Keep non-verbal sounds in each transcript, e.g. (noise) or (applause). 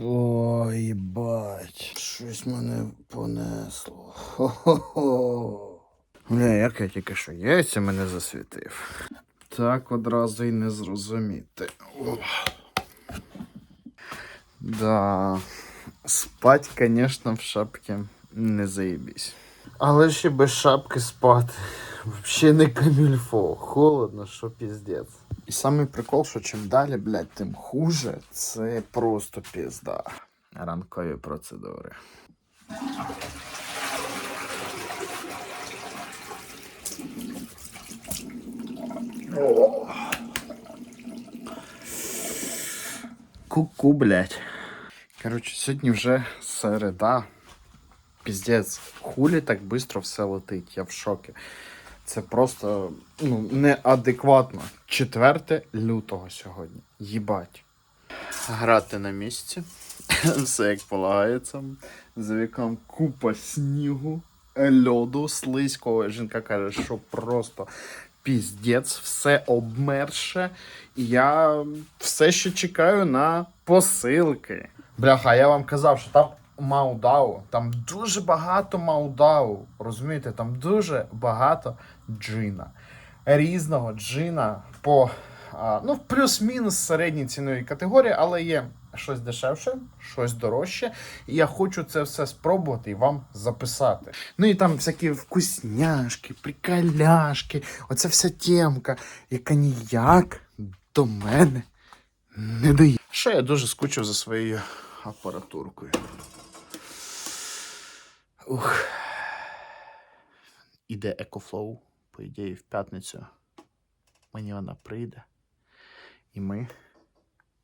Ой, їбать. Щось мене понесло. Хо-хо-хо. Бля, як я тільки що яйця мене засвітив. Так одразу й не зрозуміти. Ох. Да. Спать, конечно, в шапці не заєбісь. Але ще без шапки спати. Вообще не камільфо. Холодно, що піздець. Самий прикол, що чим далі, блядь, тим хуже. Це просто пізда. Ранкові процедури. Ку-ку, блядь. Коротше, сьогодні вже середа. Піздець, хулі так швидко все летить, я в шокі. Це просто ну, неадекватно. 4 лютого сьогодні. Їбать. Грати на місці. (laughs) Все як полагається. За вікном купа снігу, льоду, слизького. Жінка каже, що просто піздець, все обмерше. Я все ще чекаю на посилки. Бляха, я вам казав, що там Маудау, там дуже багато Маудау. Розумієте, там дуже багато джина. Різного джина по ну, плюс-мінус середній ціновій категорії, але є щось дешевше, щось дорожче. І я хочу це все спробувати і вам записати. Ну і там всякі вкусняшки, приколяшки, оця вся темка, яка ніяк до мене не дає. Ще я дуже скучив за своєю апаратуркою. Ух. Іде екофлоу, по ідеї, в п'ятницю. Мені вона прийде. І ми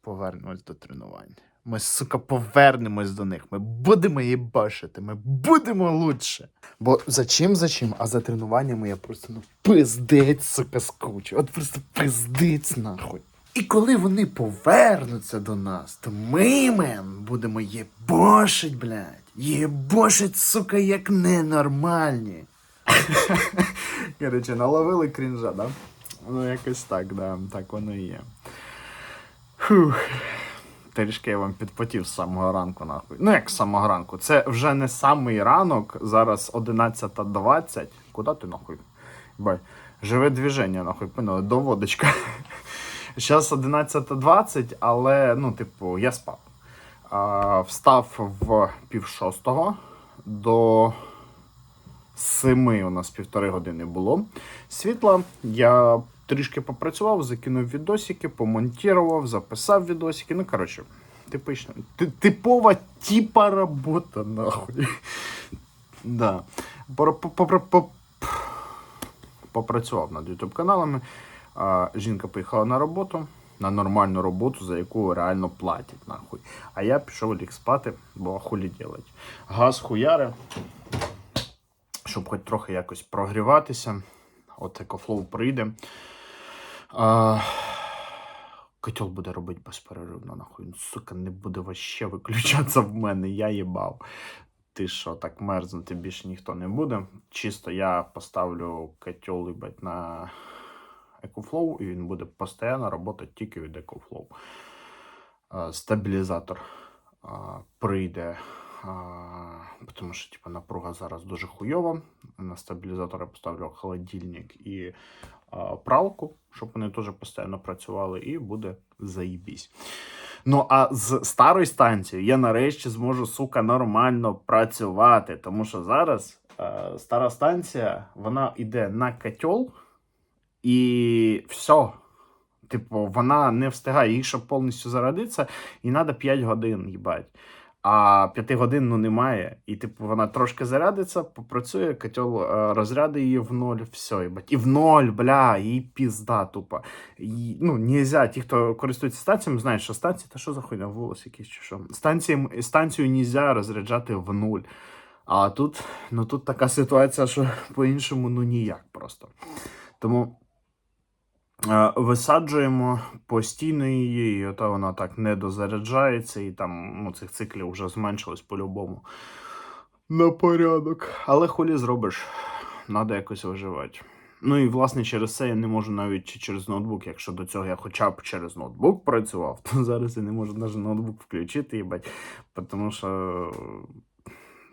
повернемось до тренувань. Ми, сука, повернемось до них. Ми будемо її бачити, ми будемо лучше. Бо за чим, за чим? А за тренуваннями я просто ну пиздець, сука, скучу. От просто пиздець нахуй. І коли вони повернуться до нас, то ми, мен, будемо єбошить, блядь. Єбошить, сука, як ненормальні. (laughs) Короче, наловили крінжа, да? Ну, якось так, да, так воно і є. Фух. Трішки я вам підпотів з самого ранку, нахуй. Ну, як з самого ранку. Це вже не самий ранок, зараз 11.20. Куди ти нахуй? Бай. Живе движення, нахуй, пинули, до водочка. Зараз 11.20, але, ну, типу, я спав. А, встав в пів шостого до семи у нас півтори години було. Світла. Я трішки попрацював, закинув відосики, помонтував, записав відосики. Ну, коротше, типично. Типова типа робота, нахуй. Да. По- по- по- Попрацював над YouTube каналами. Жінка поїхала на роботу, на нормальну роботу, за яку реально платять, нахуй. А я пішов ліг спати, бо хулі делать. Газ хуяри щоб хоч трохи якось прогріватися. От екофлоу прийде. А, котел буде робити безперервно, нахуй. Ну, Сука, не буде вообще виключатися в мене, я їбав. Ти що, так мерзнути більше ніхто не буде. Чисто я поставлю котел їбать, на екофлоу, і він буде постійно працювати тільки від екофлоу. Стабілізатор прийде тому що типу, напруга зараз дуже хуйова. На стабілізатор я поставлю холодильник і пралку, щоб вони теж постійно працювали, і буде заїбісь. Ну, а з старою станцією я нарешті зможу, сука, нормально працювати. Тому що зараз е, стара станція вона йде на котел, і все. Типу, вона не встигає їй, щоб повністю зарядитися, і треба 5 годин, їбать. А 5 годин ну немає. І типу вона трошки зарядиться, попрацює, котел е, розряди її в ноль, все, їбать. І в ноль, бля, їй пізда тупо. І, ну, нельзя, ті, хто користується станціями, знають, що станції, та що за хуйня, волос якийсь чи що. Станції, станцію нельзя розряджати в нуль. А тут, ну тут така ситуація, що по-іншому ну ніяк просто. Тому. Е, Висаджуємо постійно її, і ото вона так не дозаряджається, і там ну, цих циклів вже зменшилось по-любому на порядок. Але хулі зробиш, треба якось виживати. Ну і власне через це я не можу навіть через ноутбук. Якщо до цього я хоча б через ноутбук працював, то (laughs) зараз я не можу навіть ноутбук включити, їбать, тому що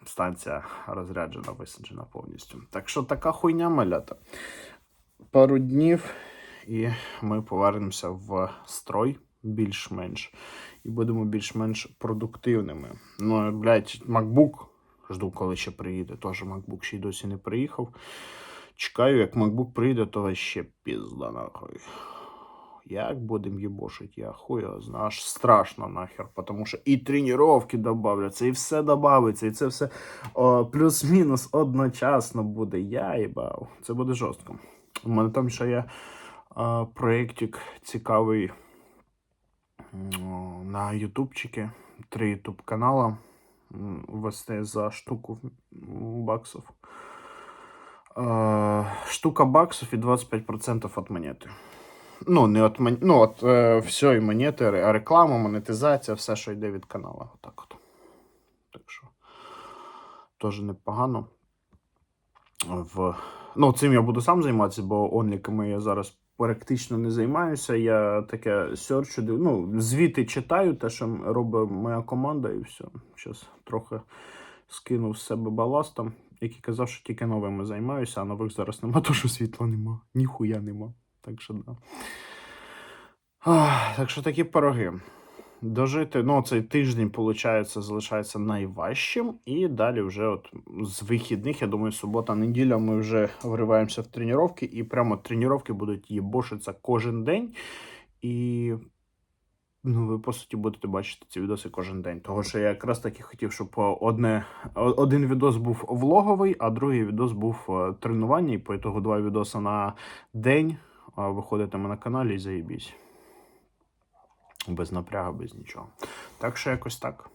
станція розряджена, висаджена повністю. Так що така хуйня малята. Пару днів, і ми повернемося в строй більш-менш. І будемо більш-менш продуктивними. Ну, блядь, MacBook. Жду, коли ще приїде. Теж MacBook ще й досі не приїхав. Чекаю, як MacBook прийде, то ще пізда нахуй. Як будем їбошить, я його знаю. Аж страшно нахер, тому що і тренування додавляться, і все додається, і це все плюс-мінус одночасно буде. Я їбав. Це буде жорстко. У мене там ще є проєктик цікавий на ютубчики. Три ютуб канала м, вести за штуку. Е, штука баксов і 25% від монети. Ну, не от, мон- ну, от е, всієї монети, реклама, монетизація, все, що йде від каналу. Отак от. Так що теж непогано. В... Ну, цим я буду сам займатися, бо онліками я зараз практично не займаюся. Я таке серчу, ну, звіти читаю, те, що робить моя команда, і все. Зараз трохи скинув з себе баластом, який казав, що тільки новими займаюся, а нових зараз нема, (laughs) тому що світла нема. Ніхуя нема. Так що да. Ах, так що такі пироги. Дожити, ну, цей тиждень, виходить, залишається найважчим. І далі вже от з вихідних, я думаю, субота, неділя ми вже вриваємося в тренування, і прямо тренування будуть їбошитися кожен день. І ну, ви, по суті, будете бачити ці відоси кожен день. Того, що я якраз таки хотів, щоб одне, один відос був влоговий, а другий відос був е, тренування, і по ітогу два відоси на день виходитиме на каналі і заєбісь. Без напрягу, без нічого. Так що якось так.